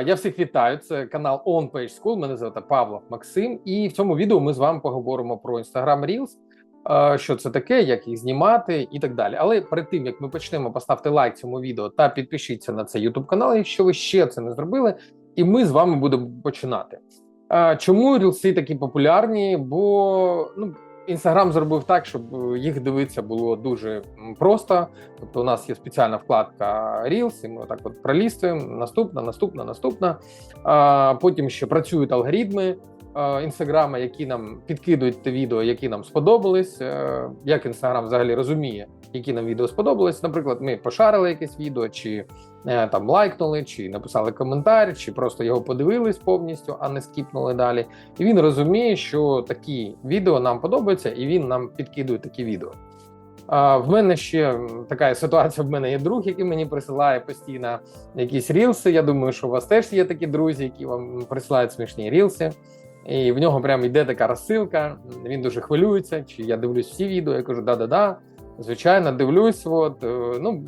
Я всіх вітаю. Це канал On Page School. Мене звати Павло Максим. І в цьому відео ми з вами поговоримо про Instagram Reels, що це таке, як їх знімати і так далі. Але перед тим як ми почнемо, поставте лайк цьому відео та підпишіться на цей YouTube канал, якщо ви ще це не зробили. І ми з вами будемо починати. Чому рілси такі популярні? Бо ну. Інстаграм зробив так, щоб їх дивитися було дуже просто. Тобто, у нас є спеціальна вкладка Reels, і ми отак от пролістуємо. Наступна, наступна, наступна. А потім ще працюють алгоритми інстаграма, які нам підкидують те відео, які нам сподобались. Е, Як інстаграм взагалі розуміє, які нам відео сподобались. Наприклад, ми пошарили якесь відео, чи е, там лайкнули, чи написали коментар, чи просто його подивились повністю, а не скіпнули далі. І він розуміє, що такі відео нам подобаються, і він нам підкидує такі відео. А в мене ще така ситуація. В мене є друг, який мені присилає постійно якісь рілси. Я думаю, що у вас теж є такі друзі, які вам присилають смішні рілси. І в нього прямо йде така розсилка. Він дуже хвилюється. Чи я дивлюсь всі відео? Я кажу, да-да-да. Звичайно, дивлюсь. От е, ну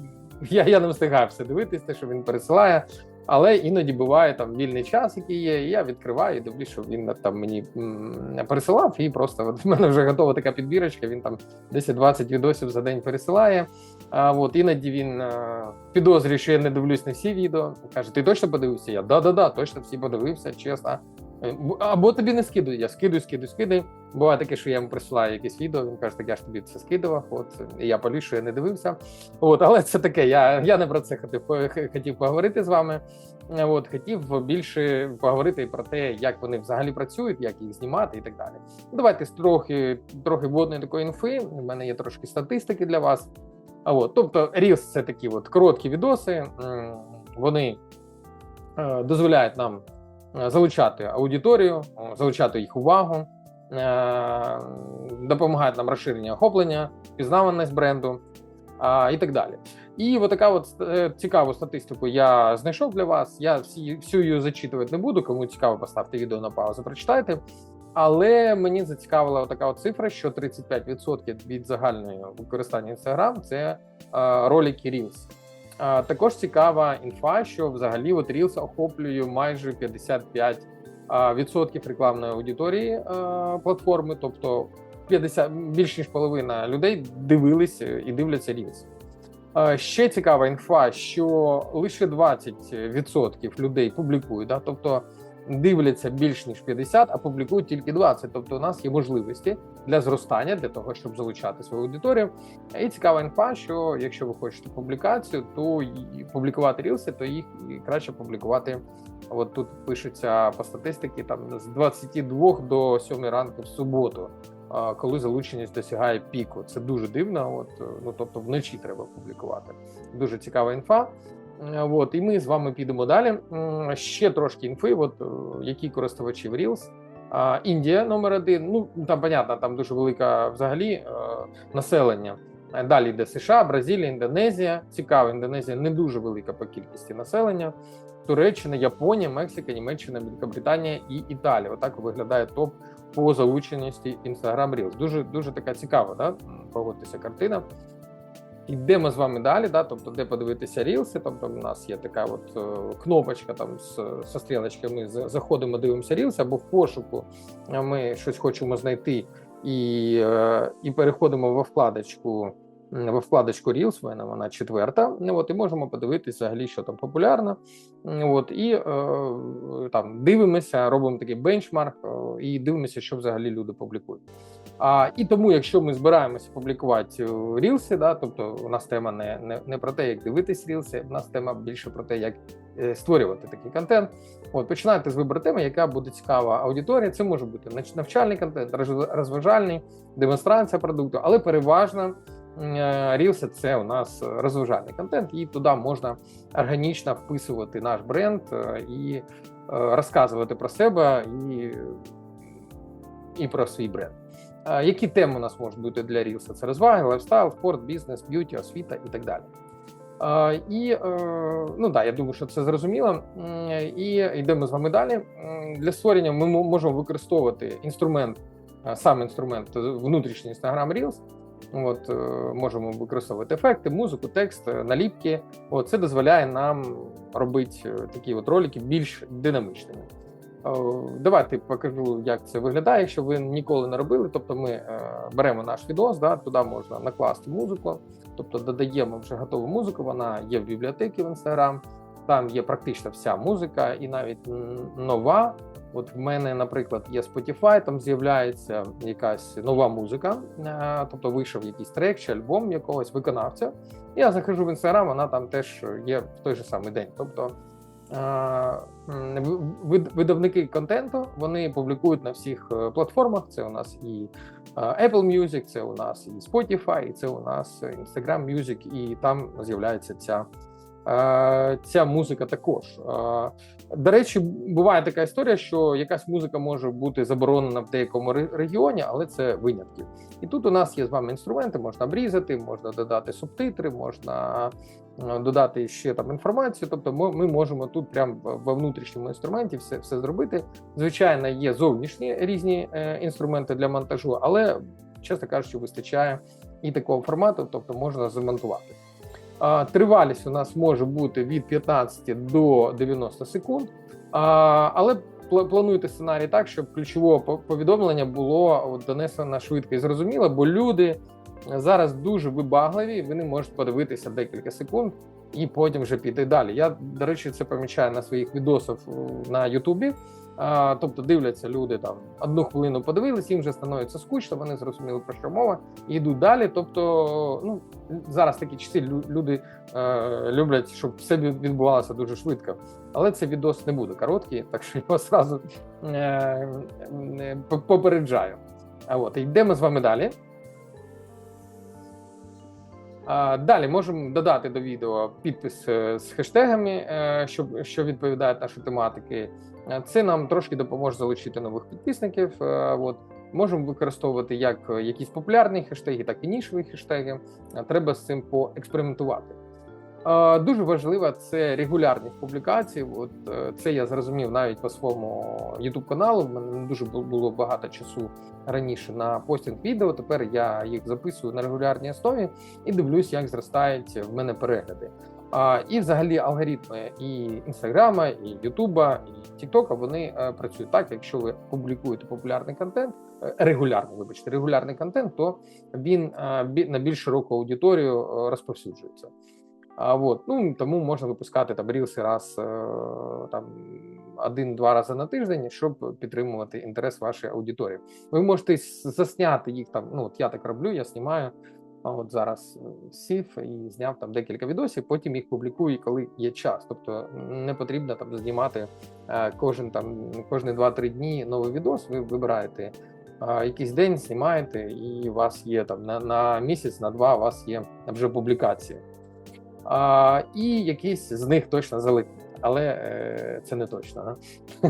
я, я не встигаю те, що він пересилає. Але іноді буває там вільний час, який є. і Я відкриваю і дивлюсь, що він там мені пересилав, і просто от в мене вже готова така підбірочка. Він там 10-20 відосів за день пересилає. А от іноді він е, підозрює, що я не дивлюсь на всі відео. Каже: Ти точно подивився? Я да-да-да, точно всі подивився, чесно. Е, Або тобі не скидую, я скидую, скидую, скидую. Буває таке, що я йому присилаю якесь відео. Він каже, так я ж тобі це скидував. От і я поліз, що я не дивився. От, але це таке. Я, я не про це хотів хотів поговорити з вами. От хотів більше поговорити про те, як вони взагалі працюють, як їх знімати і так далі. Ну, Давайте трохи трохи вводної такої інфи. У мене є трошки статистики для вас. А от, тобто, Reels – це такі от короткі відоси. Вони е, дозволяють нам е, залучати аудиторію, залучати їх увагу, допомагають нам розширення охоплення, пізнаваність бренду а, і так далі. І от така от е, цікаву статистику я знайшов для вас. Я всі, всю її зачитувати не буду. Кому цікаво, поставте відео на паузу, прочитайте. Але мені зацікавила така от цифра, що 35% від загального використання Instagram – це е, ролики Reels. А, також цікава інфа, що взагалі от Reels охоплює майже 55% а, відсотків рекламної аудиторії платформи, тобто 50, більш ніж половина людей дивилися і дивляться Reels. Ще цікава інфа, що лише 20% людей публікують, да? тобто дивляться більш ніж 50, а публікують тільки 20. Тобто у нас є можливості для зростання, для того, щоб залучати свою аудиторію. І цікава інфа, що якщо ви хочете публікацію, то публікувати рілси, то їх краще публікувати. От тут пишеться по статистиці там з 22 до 7 ранку в суботу коли залученість досягає піку. Це дуже дивно. От ну тобто вночі треба публікувати. Дуже цікава інфа. Е, От і ми з вами підемо далі. Ще трошки інфи. От е, які користувачі в Reels. Індія номер один. Ну там понятно, там дуже велика взагалі е, населення. Далі йде США, Бразилія, Індонезія. Цікаво, Індонезія не дуже велика по кількості населення. Туреччина, Японія, Мексика, Німеччина, Великобританія і Італія. Отак виглядає топ по залученості Instagram Reels. Дуже дуже така цікава, да? погодьтеся картина. Йдемо з вами далі, да? тобто, де подивитися рілси. Тобто, у нас є така от е, кнопочка там з со стрілочками. Ми за- заходимо, дивимося рілси, або в пошуку ми щось хочемо знайти і, е, і переходимо во вкладочку. Во вкладочку Reels, в мене вона четверта. Ну, От, і можемо подивитися взагалі, що там популярно. От, і е, там дивимося, робимо такий бенчмарк е, і дивимося, що взагалі люди публікують. А, і тому, якщо ми збираємося публікувати е, рілси, да, тобто у нас тема не, не, не про те, як дивитись рілси, у нас тема більше про те, як е, створювати такий контент. От починайте з вибору теми, яка буде цікава аудиторії. Це може бути навчальний контент, роз- розважальний, демонстрація продукту, але переважно е, рілси це у нас розважальний контент, і туди можна органічно вписувати наш бренд і розказувати про себе і, і про свій бренд. Які теми у нас можуть бути для Рілса? Це розваги, лайфстайл, спорт, бізнес, б'юті, освіта і так далі. І е, ну да, я думаю, що це зрозуміло. І йдемо з вами далі. Для створення ми можемо використовувати інструмент, е, сам інструмент е, внутрішній Instagram Reels. От можемо використовувати ефекти, музику, текст, наліпки. От це дозволяє нам робити такі от ролики більш динамічними. Е, Давайте покажу, як це виглядає, якщо ви ніколи не робили. Тобто, ми е, беремо наш відос, да, туди можна накласти музику, тобто додаємо вже готову музику. Вона є в бібліотеці в Instagram. Там є практично вся музика, і навіть нова. От в мене, наприклад, є Spotify, там з'являється якась нова музика, е, тобто вийшов якийсь трек чи альбом якогось виконавця. Я захожу в Instagram, вона там теж є в той же самий день. Тобто видавники контенту вони публікують на всіх е, платформах. Це у нас і е, Apple Music, це у нас і Spotify, і це у нас Instagram Music, і там з'являється ця. Ця музика також. До речі, буває така історія, що якась музика може бути заборонена в деякому регіоні, але це винятки. І тут у нас є з вами інструменти, можна обрізати, можна додати субтитри, можна е, додати ще там інформацію. Тобто, ми, ми можемо тут прямо во внутрішньому інструменті все, все зробити. Звичайно, є зовнішні різні е, інструменти для монтажу, але чесно кажучи, вистачає і такого формату, тобто можна замонтувати. Тривалість у нас може бути від 15 до 90 секунд, але пла- плануйте сценарій так, щоб ключове повідомлення було донесено швидко і зрозуміло, бо люди зараз дуже вибагливі, вони можуть подивитися декілька секунд і потім вже піти далі. Я, до речі, це помічаю на своїх відосах е, на Ютубі. Тобто дивляться люди там одну хвилину подивились, їм вже становиться скучно, вони зрозуміли про що мова і йдуть далі. Тобто, ну зараз такі часи люди е, люблять, щоб все відбувалося дуже швидко. Але цей відос не буде короткий, так що я зразу е, попереджаю. А от йдемо з вами далі. Далі можемо додати до відео підпис е, з хештегами, е, що відповідають наші тематики. Е, Це нам трошки допоможе залучити нових підписників. Е, От можемо використовувати як якісь популярні хештеги, так і нішові хештеги. Е, Треба з цим поекспериментувати. Дуже важливо це регулярність публікацій. От це я зрозумів навіть по своєму youtube каналу. В мене не дуже було багато часу раніше на постінг відео. Тепер я їх записую на регулярній основі і дивлюсь, як зростають в мене перегляди. І взагалі алгоритми і інстаграма, і Ютуба, і Тіктока вони е, працюють так. Якщо ви публікуєте популярний контент, е, регулярний, вибачте, регулярний контент, то він е, на більш широку аудиторію розповсюджується. А от ну тому можна випускати там рілси раз там один-два рази на тиждень, щоб підтримувати інтерес вашої аудиторії. Ви можете засняти їх там. Ну от я так роблю, я знімаю. От зараз е, сів і зняв там декілька відосів, потім їх публікую, коли є час. Тобто не потрібно там знімати е, кожен там кожні 2-3 дні новий відос. Ви вибираєте якийсь день, знімаєте, і у вас є там на, на місяць, на два у вас є вже публікації. А, і якийсь з них точно залетить, але е, це не точно.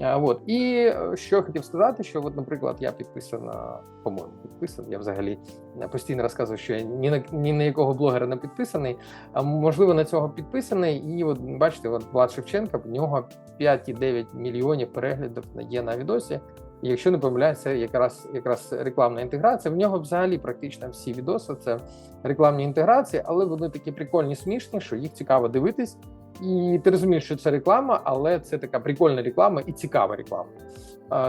А, от. І е, що я хотів сказати, що, от, наприклад, я підписаний, на- по-моєму, підписаний. Я взагалі е, постійно розказую, що я ні на ні на якого блогера не підписаний. А можливо, на цього підписаний. І от бачите, от Влад Шевченка, в нього 5,9 мільйонів переглядів є на відосі. Якщо не помиляюся, якраз якраз рекламна інтеграція. В нього взагалі практично всі відоси це рекламні інтеграції, але вони такі прикольні, смішні, що їх цікаво дивитись. І ти розумієш, що це реклама, але це така прикольна реклама і цікава реклама.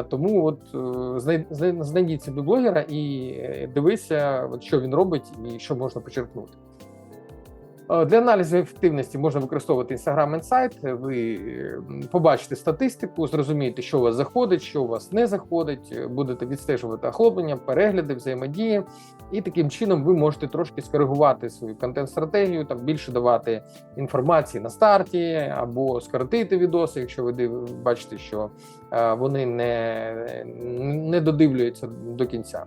Тому от е, знай- знай- знайдіть собі блогера і е, дивися, що він робить і що можна почерпнути. Е, Для аналізу ефективності можна використовувати Instagram Insight. Ви побачите статистику, зрозумієте, що у вас заходить, що у вас не заходить. е, Будете відстежувати охоплення, перегляди, взаємодії, і таким чином ви можете трошки скоригувати свою контент-стратегію, там більше давати інформації на старті, або скоротити відоси, якщо ви бачите, що е, вони не, не додивлюються до кінця.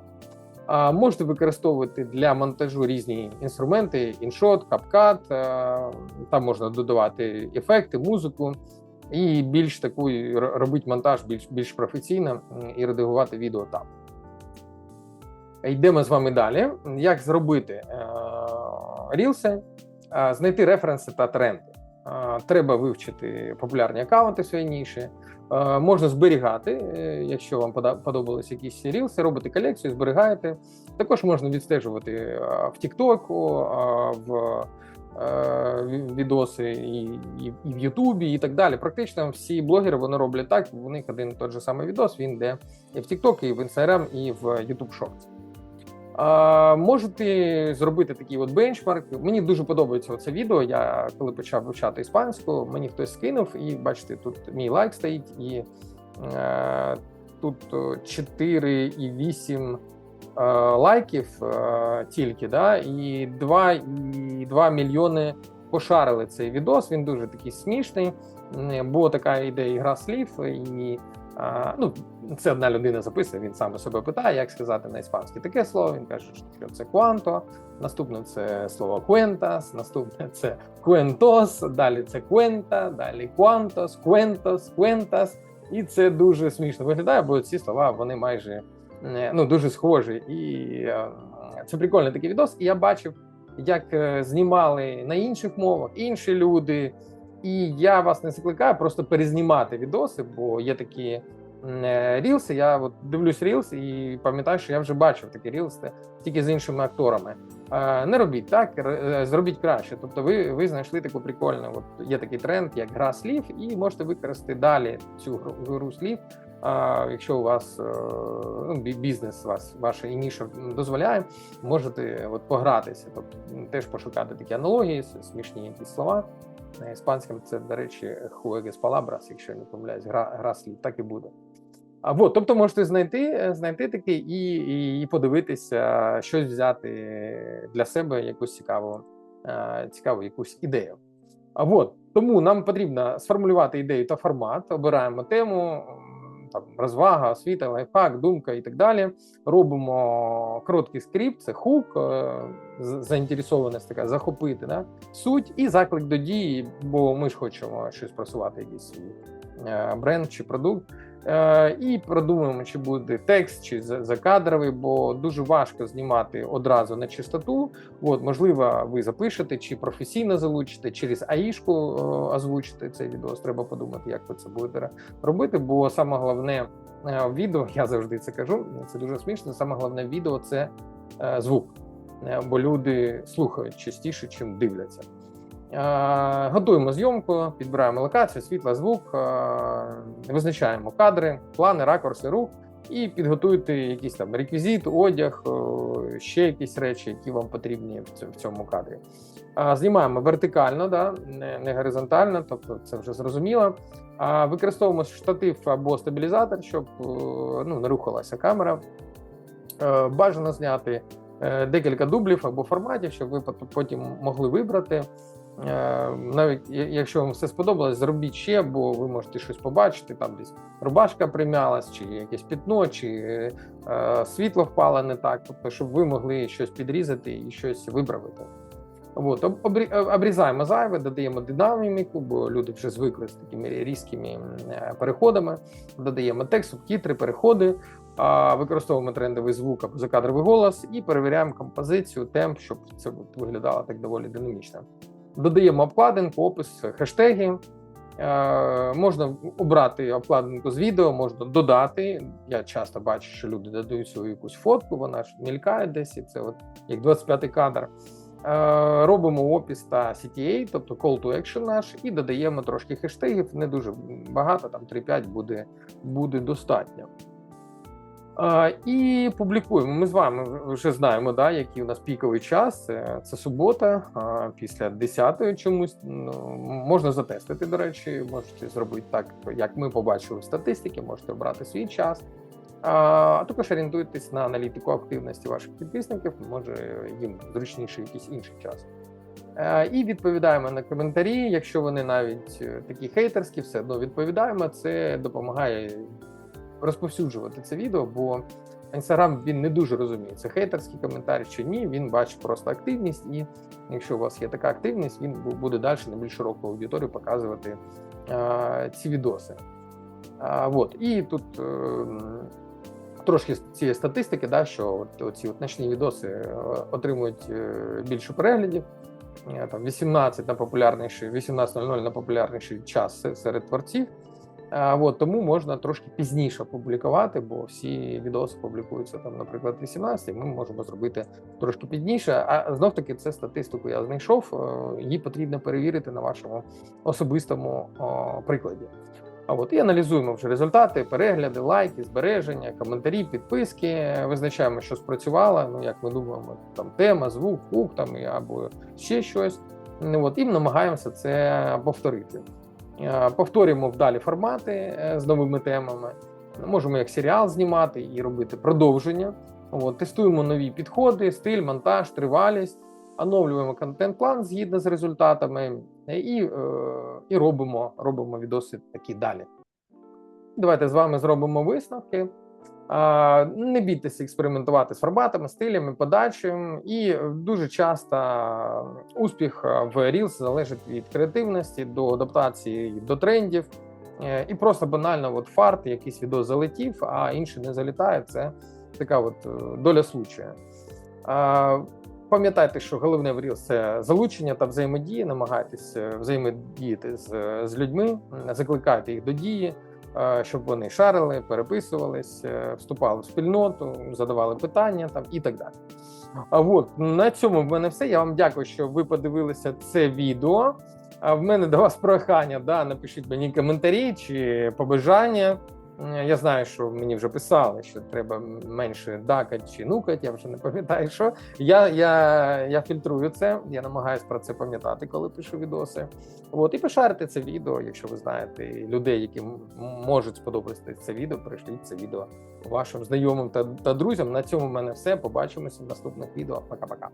Можете використовувати для монтажу різні інструменти: іншот, CapCut, е, там можна додавати ефекти, музику і більш таку робити монтаж більш більш професійно і редагувати відео там. Йдемо з вами далі. Як зробити е, рілси, е, знайти референси та тренди. Треба вивчити популярні аккаунти свої ніші. Можна зберігати, е, якщо вам подобались якісь рілси, робите колекцію, зберігаєте. Також можна відстежувати е, в е, в е, відоси і, в Ютубі, і так далі. Практично всі блогери вони роблять так. У них один і той же самий відос. Він йде і в TikTok, і в Instagram, і в YouTube Shorts. Можете зробити такий от бенчмарк. Мені дуже подобається це відео. Я коли почав вивчати іспанську, мені хтось скинув, і бачите, тут мій лайк стоїть, і е, тут о, 4,8 е, лайків е, тільки, да, і 2, і 2 мільйони пошарили цей відос. Він дуже такий смішний. Бо така ідея гра слів, і ну, це одна людина записує, він сам себе питає, як сказати на іспанське таке слово. Він каже, що це кванто, наступне це слово cuentas, наступне це cuentos, далі це cuenta, далі cuantos, cuentos, cuentas. І це дуже смішно виглядає, бо ці слова вони майже е, ну, дуже схожі. І е, це прикольний такий відос. І я бачив, як е, знімали на інших мовах інші люди. І я вас не закликаю просто перезнімати відоси, бо є такі е, рілси. Я от дивлюсь рілс і пам'ятаю, що я вже бачив такі рілси тільки з іншими акторами. Е, Не робіть так, е, зробіть краще. Тобто, ви, ви знайшли таку прикольну. От є такий тренд, як гра слів, і можете використати далі цю гру, гру слів. Якщо у вас е, ну, бізнес вас ваша і дозволяє, можете от погратися, тобто теж пошукати такі аналогії, смішні якісь слова. На іспанському це, до речі, juegues palabras, якщо я не помиляюсь, гра, гра слів, так і буде. А вот, тобто можете знайти, е, знайти такий і, і, і подивитися, щось взяти для себе, якусь цікаву, е, цікаву якусь ідею. А вот, тому нам потрібно сформулювати ідею та формат, обираємо тему, там, розвага, освіта, лайфхак, думка і так далі. Робимо короткий скрипт, це хук, е, заінтересованість така захопити да? суть і заклик до дії, бо ми ж хочемо щось просувати, якийсь е, бренд чи продукт. Е, І продумаємо, чи буде текст, чи за- закадровий, бо дуже важко знімати одразу на чистоту. От, можливо, ви запишете, чи професійно залучите, через аїшку е, озвучите цей відео. Треба подумати, як ви це будете робити. Бо саме головне е, відео, я завжди це кажу, це дуже смішно. Саме головне відео це звук, бо люди слухають частіше, чим дивляться. Е, Готуємо зйомку, підбираємо локацію, світло, звук, е, визначаємо кадри, плани, ракурси, рух і підготуйте якийсь там реквізит, одяг, е, ще якісь речі, які вам потрібні в цьому кадрі. Знімаємо вертикально, да, не, горизонтально, тобто це вже зрозуміло. Використовуємо штатив або стабілізатор, щоб ну, не рухалася камера. Бажано зняти декілька дублів або форматів, щоб ви потім могли вибрати. Е, Навіть якщо вам все сподобалось, зробіть ще, бо ви можете щось побачити. Там десь рубашка примялась, чи якесь пітно, чи е, світло впало не так. Тобто, щоб ви могли щось підрізати і щось виправити. От, е, обрізаємо зайве, додаємо динаміку, бо люди вже звикли з такими різкими переходами. Додаємо текст, субтитри, переходи, використовуємо трендовий звук або закадровий голос і перевіряємо композицію, темп, щоб це виглядало так доволі динамічно. Додаємо обкладинку, опис, хештеги. Е, можна обрати обкладинку з відео, можна додати. Я часто бачу, що люди додають свою якусь фотку, вона ж мількає десь, і це от як 25-й кадр. Е, Робимо опис та CTA, тобто call to action наш, і додаємо трошки хештегів, не дуже багато, там 3-5 буде, буде достатньо. І публікуємо. Ми з вами вже знаємо, да, який у нас піковий час. Це, субота, після 10-ї чомусь ну, можна затестити. До речі, можете зробити так, як ми побачили в статистиці, можете обрати свій час. А також орієнтуйтесь на аналітику активності ваших підписників, може їм зручніше якийсь інший час. І відповідаємо на коментарі. Якщо вони навіть е, такі хейтерські, все одно відповідаємо. Це допомагає розповсюджувати це відео, бо Інстаграм він не дуже розуміє, це хейтерський коментар чи ні. Він бачить просто активність, і якщо у вас є така активність, він буде далі на більш широку аудиторію показувати е, ці відоси. А, вот. І тут е, трошки цієї статистики, да, що от, оці от ночні відоси е, отримують е, більше переглядів. там 18 на популярніший, 18.00 на популярніший час серед творців. От, тому можна трошки пізніше публікувати, бо всі відоси публікуються там, наприклад, 18, Ми можемо зробити трошки пізніше. А знов таки, це статистику я знайшов. е, Її потрібно перевірити на вашому особистому прикладі. А от і аналізуємо вже результати, перегляди, лайки, збереження, коментарі, підписки. Визначаємо, що спрацювало. Ну як ми думаємо, там тема, звук, хук там або ще щось. Ну, От і намагаємося це повторити. Е, Повторюємо вдалі формати е, з новими темами. Можемо як серіал знімати і робити продовження. От, тестуємо нові підходи, стиль, монтаж, тривалість, оновлюємо контент-план згідно з результатами і, е, і робимо, робимо відоси такі далі. Давайте з вами зробимо висновки. Не бійтеся експериментувати з форматами, стилями, подачею. І дуже часто успіх в Reels залежить від креативності до адаптації до трендів. Е, І просто банально, от фарт, якийсь відео залетів, а інший не залітає. Це така от е, доля случая. Пам'ятайте, що головне в Reels – це залучення та взаємодія. Намагайтесь е, взаємодіяти з, з людьми, закликайте їх до дії, е, щоб вони шарили, переписувались, е, вступали в спільноту, задавали питання там і так далі. А от на цьому в мене все. Я вам дякую, що ви подивилися це відео. А в мене до вас прохання. Да, напишіть мені коментарі чи побажання. М, Я знаю, що мені вже писали, що треба менше дакать чи нукать. Я вже не пам'ятаю, що я, я, я фільтрую це. Я намагаюся про це пам'ятати, коли пишу відоси. От і пошарите це відео, якщо ви знаєте людей, які можуть сподобатися це відео. Перешліть це відео вашим знайомим та, та друзям. На цьому в мене все. Побачимося в наступних відео. Пока-пока.